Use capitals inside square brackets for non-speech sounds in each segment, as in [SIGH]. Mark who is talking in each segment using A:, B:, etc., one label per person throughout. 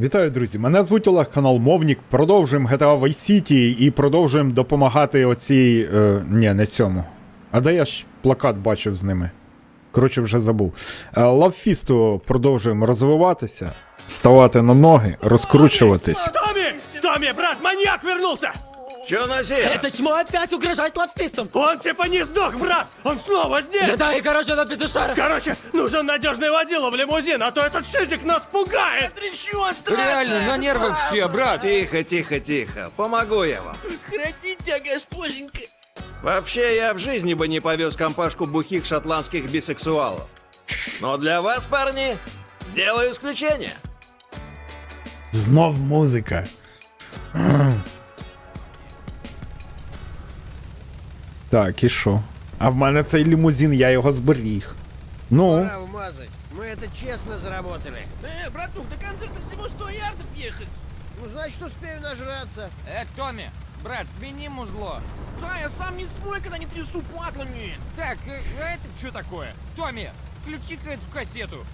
A: Вітаю, друзі! Мене звуть Олег, канал Мовнік. Продовжуємо GTA Vice City і продовжуємо допомагати оцій. Е, ні, не цьому. А де я ж плакат бачив з ними? Коротше, вже забув. Е, Лавфісту продовжуємо розвиватися, ставати на ноги, розкручуватись.
B: Томми! Томми, брат, маньяк вернулся!
C: Че носил?
D: Это чмо опять угрожает лапфистам!
B: Он типа не сдох, брат! Он снова здесь!
D: Да-да, и короче на петушарах!
B: Короче, нужен надежный водила в лимузин, а то этот шизик нас пугает!
E: Реально, на нервах все, брат.
C: Тихо, тихо, тихо. Помогу я вам.
E: Храните, госпоженька.
C: Вообще, я в жизни бы не повез компашку бухих шотландских бисексуалов. Но для вас, парни, сделаю исключение.
A: Знов музика. Так, і що? А в мене цей лімузин, я його зберіг. Ну,
F: Пора вмазать. Мы это честно заработали.
E: Э, братух, до концерта всего 100 ярдов ехать.
F: Ну, значит, успею нажраться.
G: Э, Томми, брат, смени музло.
E: Да, я сам не свой, когда не трясу патлами.
G: Так, э, а это что такое? Томми, включи-ка эту кассету.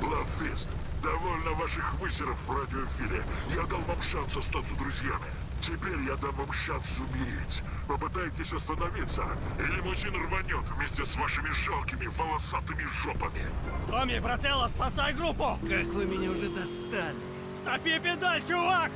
H: Лавфест, довольно ваших высеров в радиоэфире. Я дал вам шанс остаться друзьями. Теперь я дам вам шанс умереть. Попытайтесь остановиться, и лимузин рванет вместе с вашими жалкими волосатыми жопами.
B: Томми, брателло, спасай группу!
E: Как вы меня уже достали.
B: Топи педаль, чувак!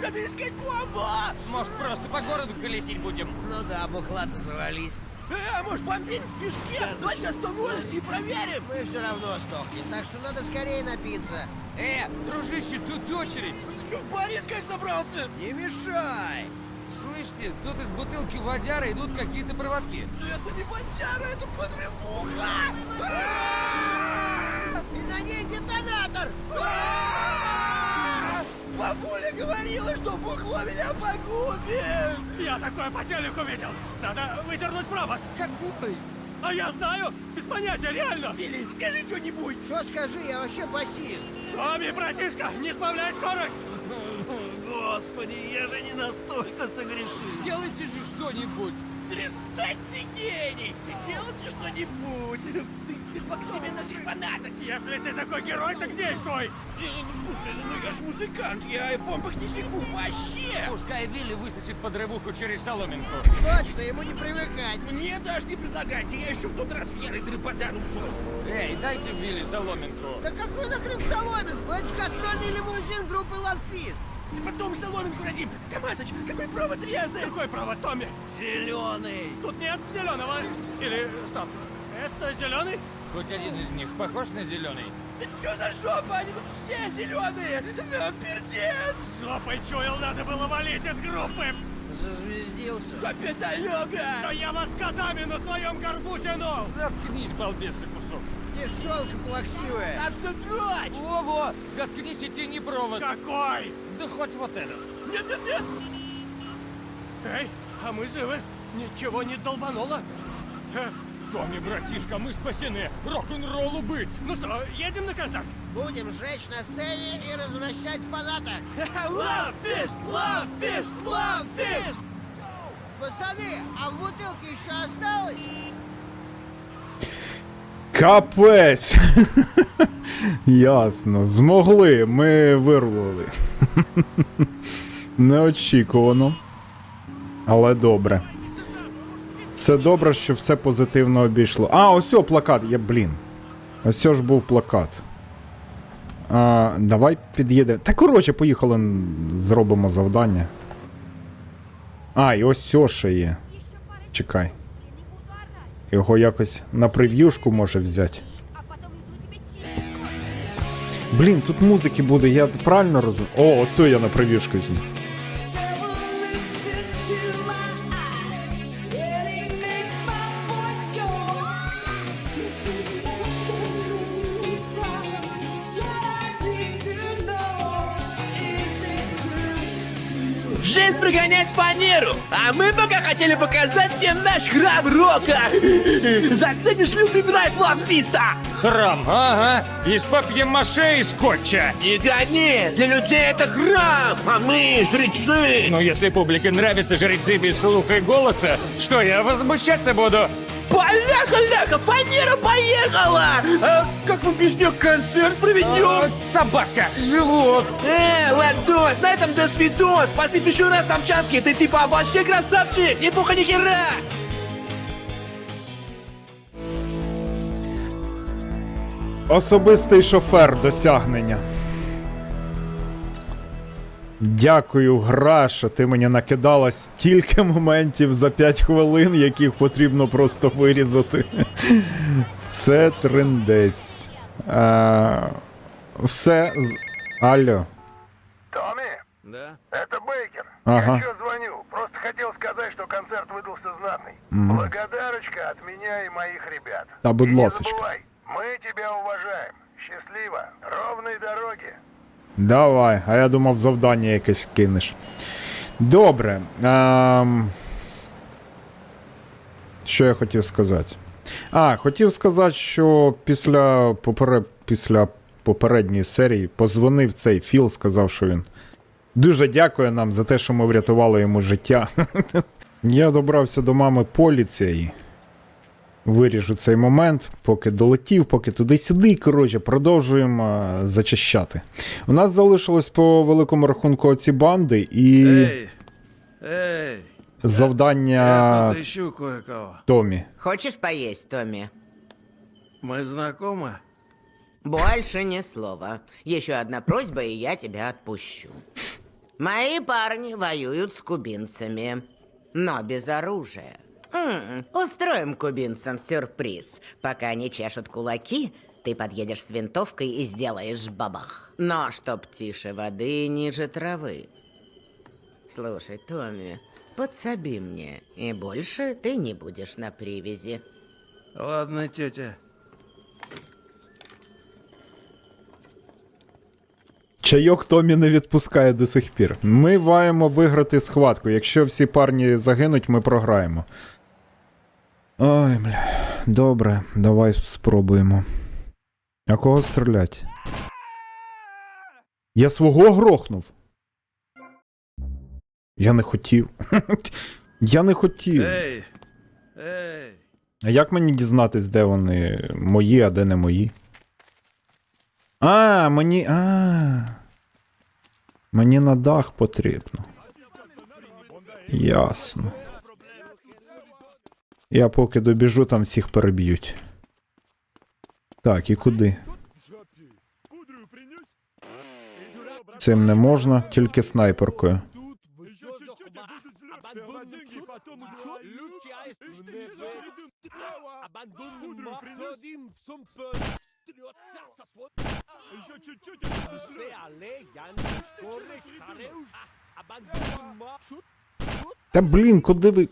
E: Надо искать бомбу!
G: Может, просто по городу колесить будем?
F: Ну да, бухла-то завались.
E: Э, а может бомбить в фишке? Давайте остановимся и проверим.
F: Мы все равно сдохнем, так что надо скорее напиться.
G: Э, дружище, тут очередь.
E: Ты что, в баре искать забрался?
F: Не мешай!
G: Слышите, тут из бутылки водяра идут какие-то проводки.
E: Это не бандяра, это подрывуха!
F: И на ней детонатор!
E: Бабуля говорила, что бухло меня погубит!
B: Я такое по телеку видел! Надо выдернуть провод!
G: Какой?
B: А я знаю! Без понятия, реально!
E: Вилли, скажи что-нибудь!
F: Что скажи, я вообще басист.
B: Томми, братишка, не сбавляй скорость!
E: Господи, я же не настолько согрешил!
G: Делайте же что-нибудь.
E: Трестать ты гений! Делайте что-нибудь! Ты, ты Максиме наших фанаток!
B: Если ты такой герой, так действуй!
E: Ну слушай, ну я ж музыкант, я в бомбах не секу вообще!
G: Пускай Вилли высосет подрывуху через соломинку.
F: Точно, ему не привыкать.
E: Мне даже не предлагайте, я еще в тот раз Верой Дреподан ушел!
G: Эй, дайте Вилли соломинку.
F: Да какой нахрен соломинку? Это же гастрольный лимузин группы Лавфист.
E: И потом соломинку родим! Тамасыч, какой провод резать?
B: Какой провод, Томми?
E: Зеленый!
B: Тут нет зеленого. Или, стоп, это зеленый?
G: Хоть один из них похож на зеленый.
E: Да что за жопа? Они тут все зеленые! Нам пердец!
B: Жопой чуял, надо было валить из группы!
F: Зазвездился.
E: Капиталёга!
B: Да я вас годами на своем горбу тянул!
G: Заткнись, балбесы кусок.
F: Девчонка плаксивая.
E: Автодрочь!
G: Во-во, заткнись и тяни провод.
B: Какой?
G: Да хоть вот этот.
E: Нет, нет, нет!
B: Эй, а мы живы. Ничего не долбануло. Э,
G: Томми, братишка, мы спасены. Рок-н-роллу быть.
B: Ну что, едем на концерт?
F: Будем сжечь на сцене и развращать фанаток. [LAUGHS]
E: Love fist! Love fist! Love fist!
F: Пацаны, а в бутылке еще осталось?
A: Капець. [LAUGHS] Ясно. Змогли, ми вирвали. [LAUGHS] Неочікувано. Але добре. Все добре, що все позитивно обійшло. А, ось о, плакат. Я, блін. Ось ж був плакат. А, давай під'їдемо. Та коротше, поїхали, зробимо завдання. А, і ось сьо ще є. Чекай. Його якось на прев'юшку може взяти. Блін, тут музики буде, я правильно розумію? О, оцю я на привішку візьму.
E: Жизнь прогоняет фанеру, а мы пока хотели показать тебе наш храм рока. Заценишь лютый драйв лапфиста?
G: Храм, ага. Из папье-маше и скотча.
E: Не гони, для людей это храм, а мы жрецы.
G: Но если публике нравятся жрецы без слуха и голоса, что я возмущаться буду?
E: Поляха-ляха, фанера поехала! А как мы без нее концерт проведем?
G: Собака! Живот!
E: Э, Ладос, на этом до свидос! Спасибо еще раз, Тамчанский, ты типа вообще красавчик! Не пуха ни хера!
A: Особистий шофер досягнення. Дякую, гра, що ти мені накидала стільки моментів за 5 хвилин, яких потрібно просто вирізати. Це триндець. Е, все. З... Алло.
H: Томми,
C: Да?
H: это Бейкер.
A: Ага.
H: Я чё звоню? Просто хотел сказать, что концерт выдался знатный. Благодарочка от меня и моих ребят.
A: Та будь
H: и не
A: ласочка.
H: забывай, мы тебя уважаем. Счастливо. Ровной дороги.
A: Давай, а я думав, завдання якесь кинеш. Добре. Ем... Що я хотів сказати? А, хотів сказати, що після, попере... після попередньої серії позвонив цей Філ, сказав, що він дуже дякує нам за те, що ми врятували йому життя. [LAUGHS] я добрався до мами поліції. Виріжу цей момент, поки долетів, поки туди-сюди. Коротше, продовжуємо е, зачищати. У нас залишилось по великому рахунку оці банди і
C: Эй! Эй!
A: завдання
C: Я тут ищу кое-кого.
A: Томі.
I: Хочешь поесть, Томми?
C: Мы знакомы?
I: Больше ни слова. Еще одна просьба, и я тебя отпущу. Мои парни воюют с кубинцами, но без оружия. М, устроим кубинцам сюрприз. Пока они чешут кулаки, ты подъедешь с винтовкой и сделаешь бабах. Но чтоб тише воды и ниже травы. Слушай, Томми, подсоби мне, и больше ты не будешь на привязи.
C: Ладно, тетя.
A: Чайок Томі не відпускає до сих пір. Ми маємо виграти схватку. Якщо всі парні загинуть, ми програємо. Ой, бля. Добре, давай спробуємо. А кого стрілять? Я свого грохнув. Я не хотів. [LAUGHS] Я не хотів.
C: Эй!
A: А як мені дізнатись, де вони мої, а де не мої? А, мені. А. Мені на дах потрібно. Ясно. Я поки добіжу, там всіх переб'ють. Так, і куди? Цим не можна, тільки снайперкою. Та блін, куди ви.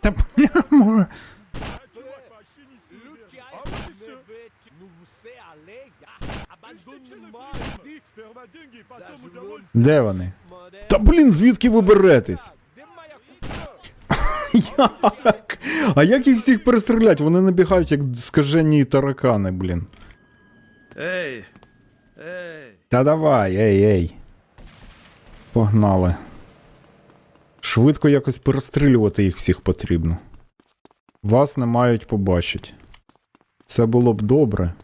A: Та бля. Де вони? Та блін, звідки ви беретесь? Як? А як їх всіх перестрілять? Вони набігають як скажені таракани, блін.
C: Эй! Эй!
A: Та давай, ей, ей. Погнали. Швидко якось перестрілювати їх всіх потрібно. Вас не мають побачити. Це було б добре.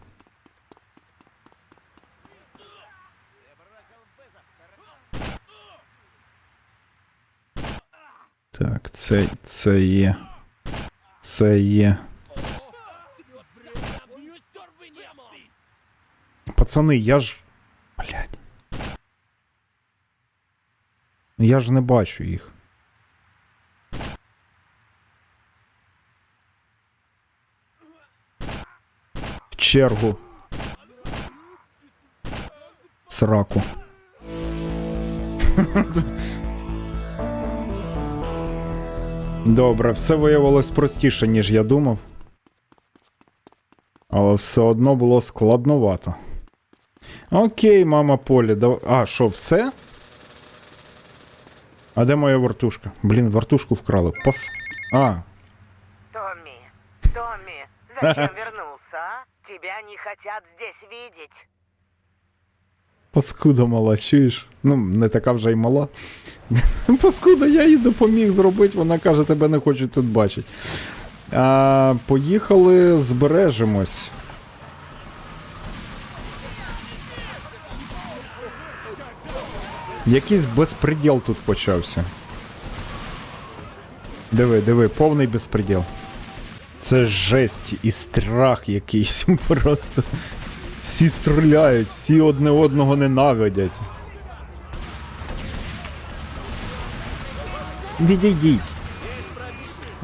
A: Так, це, це є. Це є. Пацани, я ж. Я ж не бачу їх. В чергу. Сраку. Добре, все виявилось простіше, ніж я думав. Але все одно було складновато. Окей, мама Полі, дав... А, що, все? А де моя вартушка? Блін, вартушку вкрали. Пос... А,
I: Томми, Томми, зачем [LAUGHS] вернулся, а? Тебя не хотят здесь видеть.
A: паскуда мала, чуєш? Ну, не така вже й мала. [LAUGHS] Паскуда, я їй допоміг зробити, вона каже, тебе не хочуть тут бачити. А, поїхали, збережемось. Якийсь безпреділ тут почався. Диви, диви, повний безпреділ. Це жесть і страх якийсь [LAUGHS] просто. Всі стріляють, всі одне одного ненавидять. Відійдіть.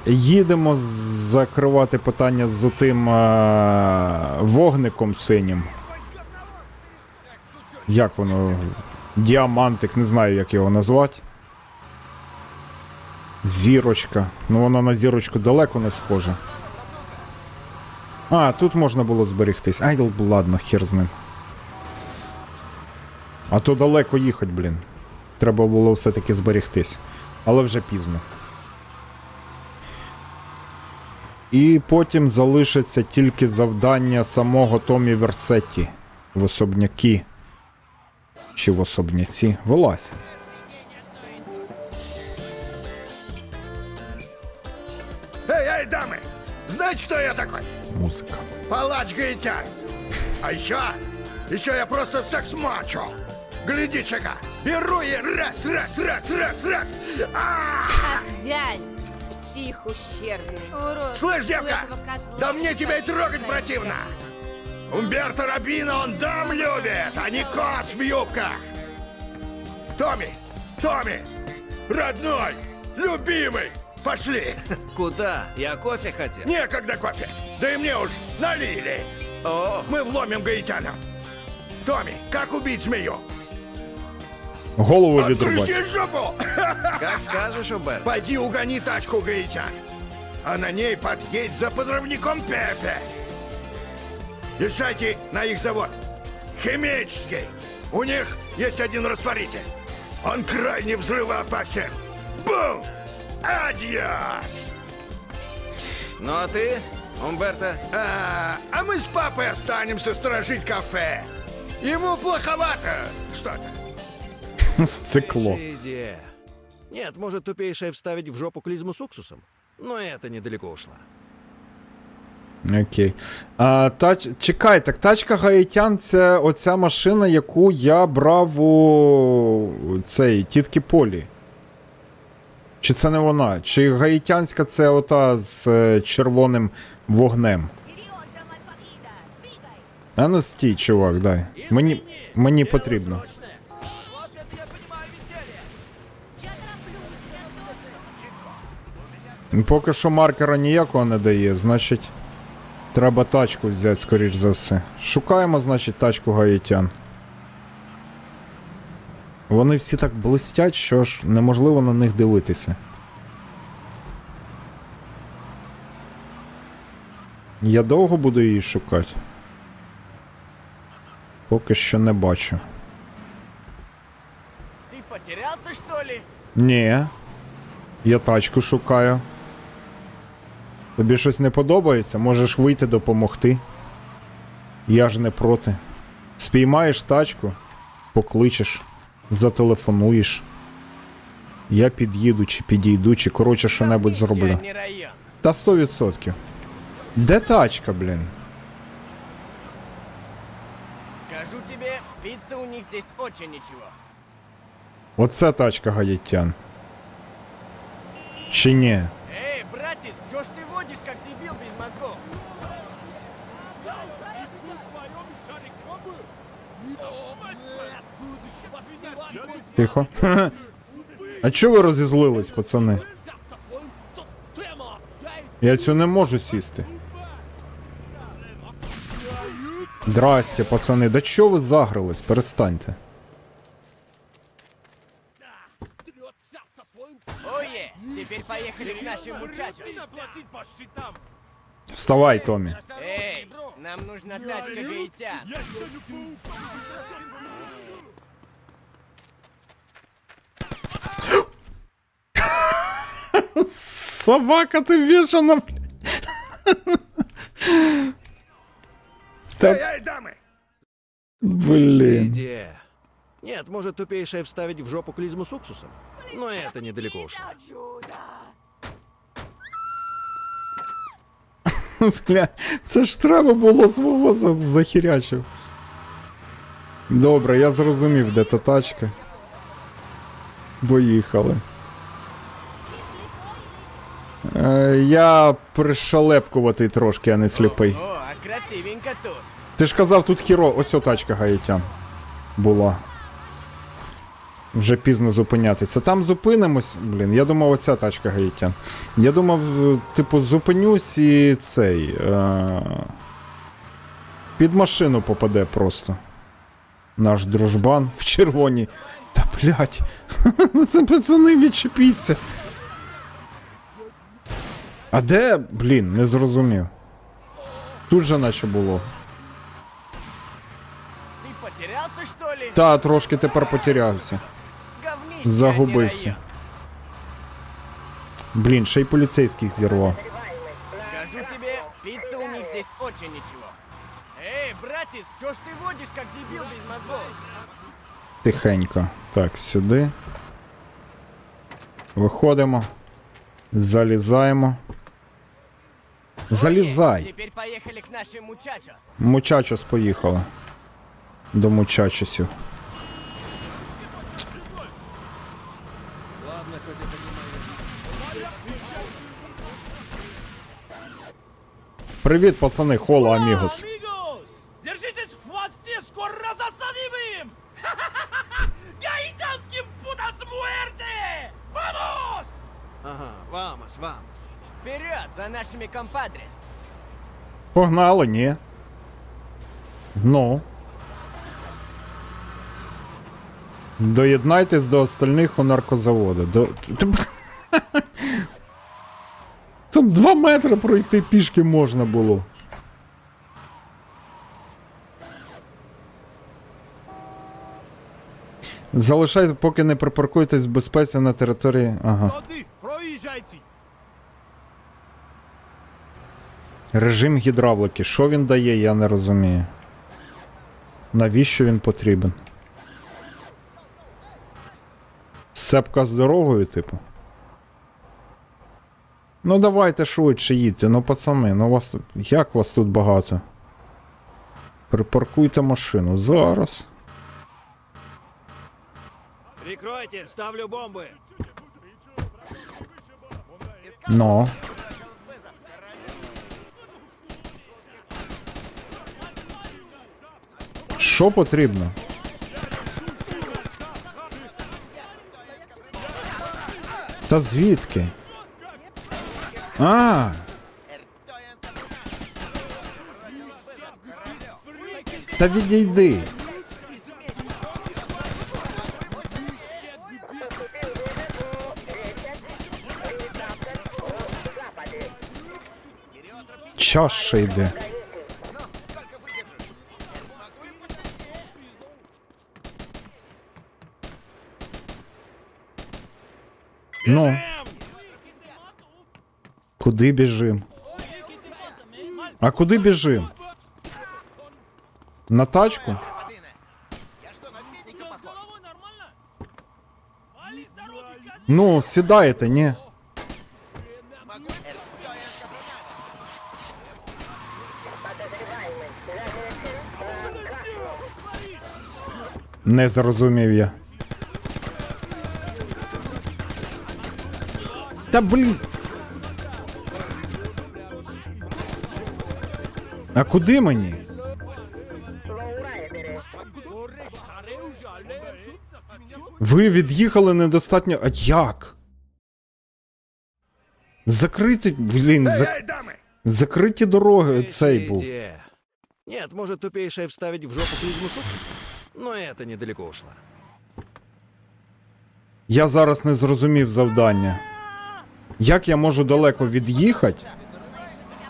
A: Їдемо закривати питання з отим е- вогником синім. Як воно? Діамантик, не знаю, як його назвати. Зірочка. Ну воно на зірочку далеко не схоже. А, тут можна було зберегтись. Ай, ладно, хер з ним. А то далеко їхати, блін. Треба було все-таки зберегтись. Але вже пізно. І потім залишиться тільки завдання самого Томі Версетті в особняки Чи в особняці. Вилазь.
H: Эй, эй, дамы! Знаете, кто я такой?
A: Музика.
H: Палач Гаитян. А еще, еще я просто секс-мачо. Гляди-ка, беру и раз, раз, раз, раз, раз. А!
J: Отвянь, псих ущербный. Урод.
H: Слышь,
J: У
H: девка,
J: этого козла
H: да мне тебя и
J: болит
H: трогать
J: на
H: противно. Умберто Рабино он дам любит, а не кос в юбках. Томми, Томми, родной, любимый, пошли. [LAUGHS]
C: Куда? Я кофе хотел.
H: Некогда кофе, да и мне уж налили.
C: О,
H: Мы вломим гаитянам. Томми, как убить змею?
A: Голову відрубати.
H: Открути жопу! [LAUGHS]
C: как скажешь, Убер.
H: Пойди угони тачку гаитян. А на ней подъедь за подрывником Пепе. Езжайте на их завод. Химический. У них есть один растворитель. Он крайне взрывоопасен. Бум! Адьос!
C: Ну а ты, Умберто?
H: А, а мы с папой останемся сторожить кафе. Ему плоховато что-то. [LAUGHS]
A: Сцикло.
C: Нет, может тупейшая вставить в жопу клизму с уксусом? Но это недалеко ушла.
A: Окей. А, тач... Чекай, так тачка Гаїтян це оця машина, яку я брав у цей тітки Полі. Чи це не вона? Чи гаїтянська це ота з е, червоним вогнем? А ну стій, чувак, дай. Мені, мені потрібно. Поки що маркера ніякого не дає, значить. Треба тачку взяти, скоріш за все. Шукаємо, значить, тачку гаїтян. Вони всі так блистять, що ж неможливо на них дивитися. Я довго буду її шукати. Поки що не бачу.
B: Ты потерялся, что ли?
A: Ні. Я тачку шукаю. Тобі щось не подобається? Можеш вийти допомогти. Я ж не проти. Спіймаєш тачку, покличеш, зателефонуєш. Я під'їду чи підійду, чи коротше що-небудь зроблю. Та 100%. Де тачка, блін?
B: Скажу тебе, пицца у них здесь очень ничего.
A: Оце тачка гаєтян. Чи ні?
B: Эй, братец, чё ж ты водишь, как дебил без мозгов?
A: Тихо. [LAUGHS] А чого ви розізлились, пацани? Я цю не можу сісти. Здрасте, пацани, да чого ви загрались? Перестаньте.
B: Поехали к нашим мучачам.
A: Вставай, Томі.
B: Эй, нам нужна тачка гаитян. [LAUGHS]
A: Собака, ти вішана. Та,
H: Эй,
C: Нет, может тупейшая вставить в жопу клизму с уксусом? Но это недалеко ушло. [LAUGHS]
A: Бля, це ж треба було свого за- захірячив. Добре, я зрозумів, де та тачка. Поїхали. Е, я пришалепкуватий трошки, а не сліпий.
E: О, а красивенько тут.
A: Ти ж казав, тут хіро, ось о тачка гаїтян була. Вже пізно зупинятися. Там зупинимось. Блін, я думав, оця тачка гаїтян. Я думав, типу, зупинюсь і цей. Е... Під машину попаде просто. Наш дружбан в червоній. Та блять. [LAUGHS] Ну це пацани відчепіться. А де? Блін, не зрозумів. Тут же наче було.
E: Ты потерялся, что ли?
A: Та трошки тепер потерявся.
E: Говнище, а не
A: Загубився.
E: район.
A: Блін, ще й поліцейських зірвав.
E: Скажу тебе, пицца у них здесь очень ничего. Эй, братец, чё ж ты водишь, как дебил без мозгов?
A: Тихенько. Так, сюди. Виходимо. Залізаємо. Залізай!
E: Теперь поехали к нашим мучачос.
A: Мучачос поїхали. До мучачосів. Привіт, пацани, холо, амігос.
G: Держитесь в хвосте, скоро засадим им! [LAUGHS] Гаитянским путас муэрте! Вамос!
C: Ага, вамос, вамос.
E: Вперед за нашими компадрес.
A: Погнали, ні. Ну. Доєднайтесь до остальних у наркозаводу. До... [LAUGHS] Два метри пройти пішки можна було. Залишайте, поки не припаркуєтесь в безпеці на території. Ага. Режим гідравлики. Що він дає, я не розумію. Навіщо він потрібен? Сепка з дорогою, типу. Ну давайте швидше їдьте, ну пацани, ну вас тут. Як вас тут багато? Припаркуйте машину. Зараз.
C: Прикройте, ставлю бомбы.
A: Ну. Що потрібно? Та звідки? А. Та відійди. Час ще йде. Ну. Куди біжим? А куди біжим? На тачку? Ну, сідаєте, ні. Не зрозумів я. Та блін. А куди мені? Ви від'їхали недостатньо. А як? Закриті. Блін, за... закриті дороги цей був.
C: Нет, может тупейшая вставить в жопу клизму с уксусом? Но это недалеко ушло.
A: Я зараз не зрозумів завдання. Як я можу далеко від'їхати,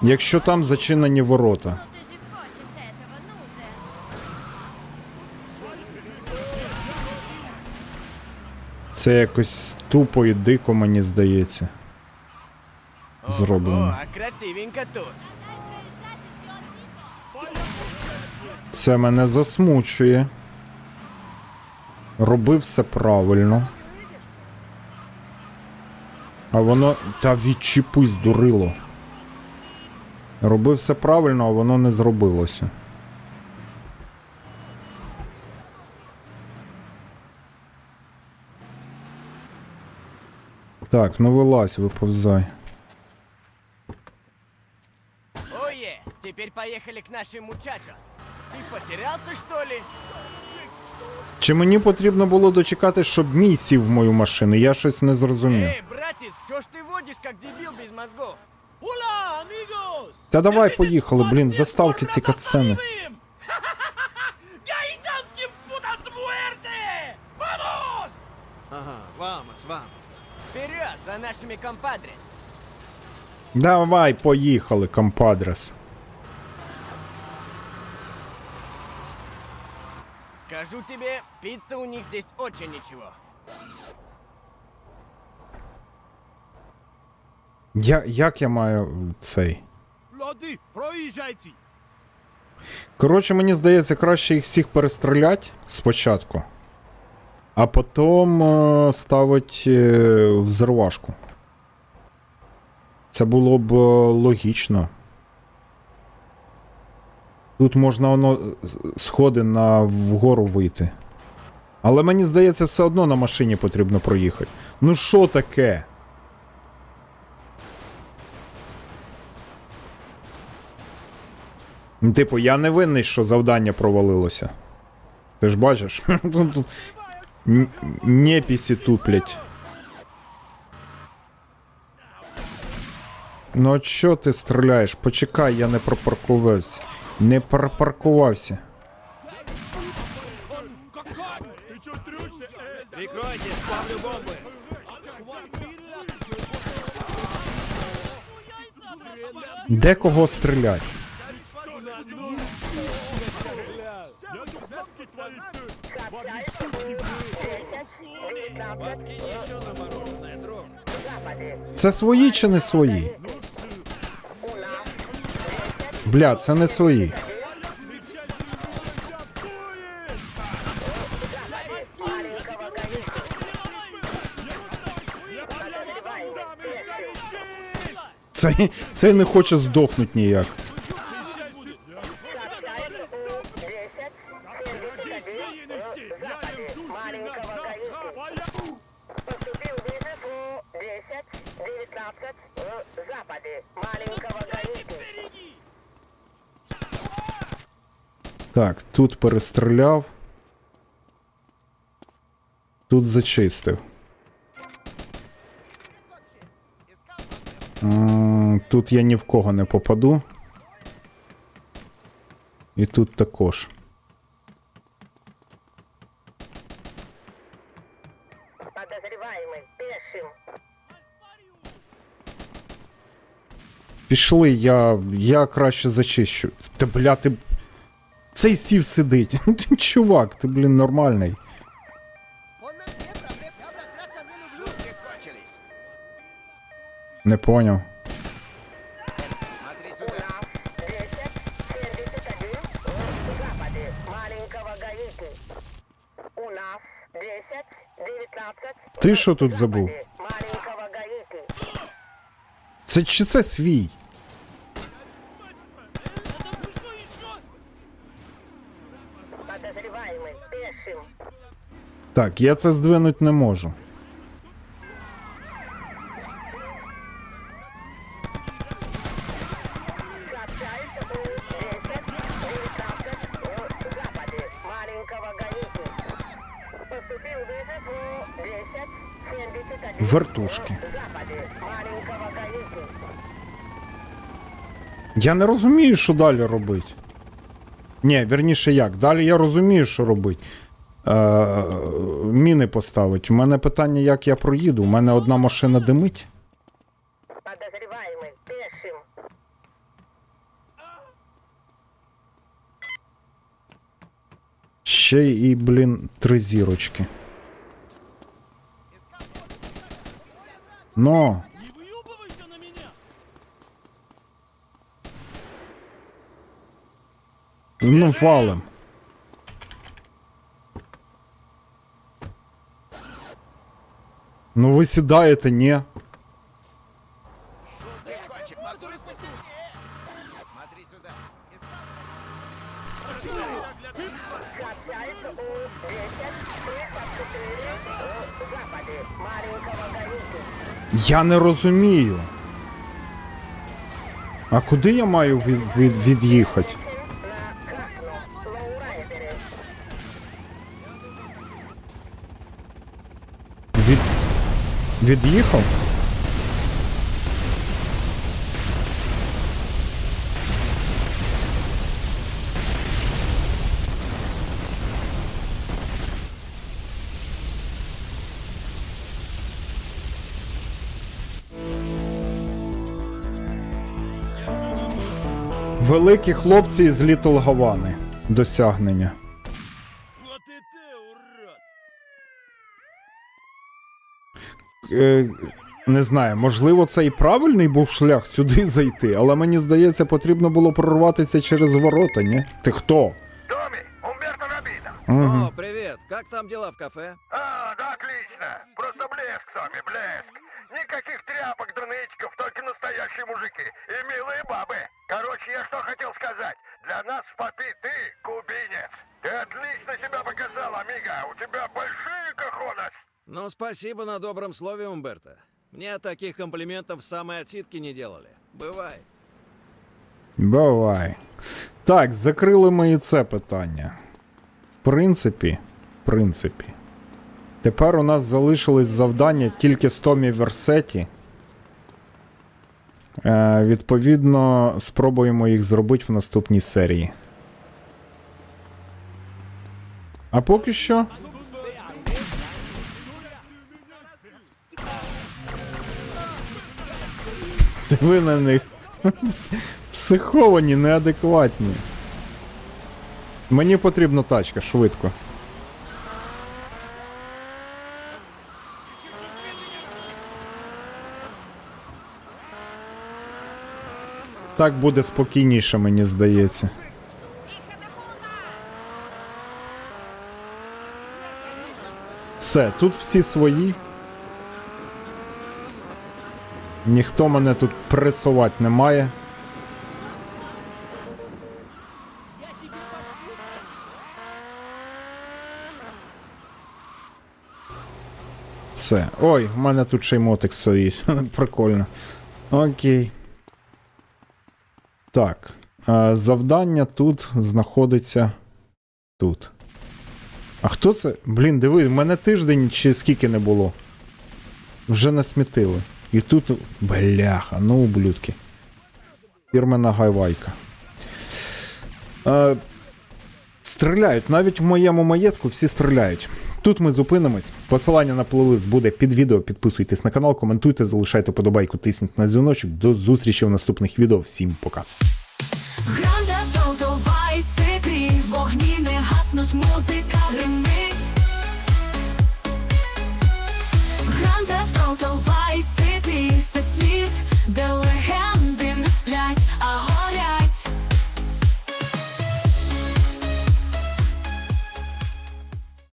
A: якщо там зачинені ворота? Це якось тупо і дико, мені здається. Зроблено.
E: красивенько тут.
A: Це мене засмучує. Робив все правильно. А воно. Та відчіпись, дурило. Робив все правильно, а воно не зробилося. Так, ну вилазь, виповзай.
K: Ое, теперь поехали к нашим мучачос. Ты потерялся, что ли?
A: Чи мені потрібно було дочекати, щоб мій сів в мою машину? Я щось не зрозумів.
K: Эй, братец, чё ж ты водишь, как дебил без мозгов?
A: Та давай поїхали, блін, заставки ці катсцени.
C: Ага, вамос, вамос.
K: Вперед, за нашими компадрес!
A: Давай, поїхали, компадрес.
K: Скажу тебе, пицца у них здесь очень ничего.
A: Я, як я маю цей?
L: Лоди, проїжджайте!
A: Коротше, мені здається, краще їх всіх перестрілять спочатку, а потім е, ставить е, взривашку. Це було б е, логічно. Тут можна воно з- сходи на вгору вийти. Але мені здається, все одно на машині потрібно проїхати. Ну що таке? Типу, я не винний, що завдання провалилося. Ти ж бачиш? [LAUGHS] Тут- Непісі туплять. Ну от що ти стріляєш? Почекай, я не пропаркувався. Не пропаркувався.
C: Прикройте, ставлю бомбы.
A: Де кого стрілять? Це свої чи не свої? Бля, це не свої. Цей, цей не хоче здохнути ніяк. Так, тут перестріляв. Тут зачистив. Тут я ні в кого не попаду. І тут також. Пішли, я. я краще зачищу. Та бля, ти. Цей сів сидить. [LAUGHS] Чувак, ти, блін, нормальний.
M: Не
A: поняв.
M: Смотри сюда. 10-71 в западе маленького Гаити. У нас 10-19
A: Ти що тут забув? Це чи це свій? Так, я це здвинуть не можу.
M: Сообщается у 10-19 в западе маленького Гаити. Поступил вызов у 10-71
A: Вертушки. Я не розумію, що далі робити. Ні, вірніше як. Далі я розумію, що робити. Е, міни поставить. У мене питання, як я проїду. У мене одна машина димить.
M: Подозреваемый пешим.
A: Ще і, блін, три зірочки. Но.
N: Не выебывайся на меня!
A: Ну, валим. Ну ви сідаєте, ні.
F: Сообщается у 10 304 в западе.
A: Я не розумію. А куди я маю від, від?
F: Лоурайдере.
A: Від... Від'їхав? Великі хлопці з Літл Гавани. Досягнення.
C: Вот и ты, урод!
A: Е, не знаю, можливо, це і правильний був шлях сюди зайти, але мені здається, потрібно було прорватися через ворота, ні? Ти хто?
H: Томми, Умберто Набита.
C: О, привет! Как там дела в кафе?
H: А, да, отлично. Просто блеск, Томми, блеск. Никаких тряпок да нытиков, только настоящие мужики. И милые бабы. Короче, я что хотел сказать. Для нас в попи ты кубинец. Ты отлично себя показал, амиго. У тебя большие кохонос.
C: Ну, спасибо на добром слове, Умберто. Мне таких комплиментов в самой отсидке не делали. Бывай.
A: Бувай. Так, закрили ми і це питання. В принципі, в принципі. Тепер у нас залишились завдання тільки з Томі Версеті. Е, відповідно, спробуємо їх зробити в наступній серії. А поки що. Диви на них. Психовані, неадекватні. Мені потрібна тачка, швидко. Так буде спокійніше, мені здається. Все, тут всі свої. Ніхто мене тут пресувати не має. Все. Ой, в мене тут ще й мотик стоїть. [LAUGHS] Прикольно. Окей. Так. Е, завдання тут знаходиться тут. А хто це? Блін, диви, в мене тиждень чи скільки не було. Вже не смітили. І тут. Бляха, ну ублюдки. Фірмена гайвайка. Е, стріляють. Навіть в моєму маєтку всі стріляють. Тут ми зупинимось. Посилання на плейлист буде під відео. Підписуйтесь на канал, коментуйте, залишайте подобайку, тисніть на дзвіночок. До зустрічі в наступних відео. Всім пока.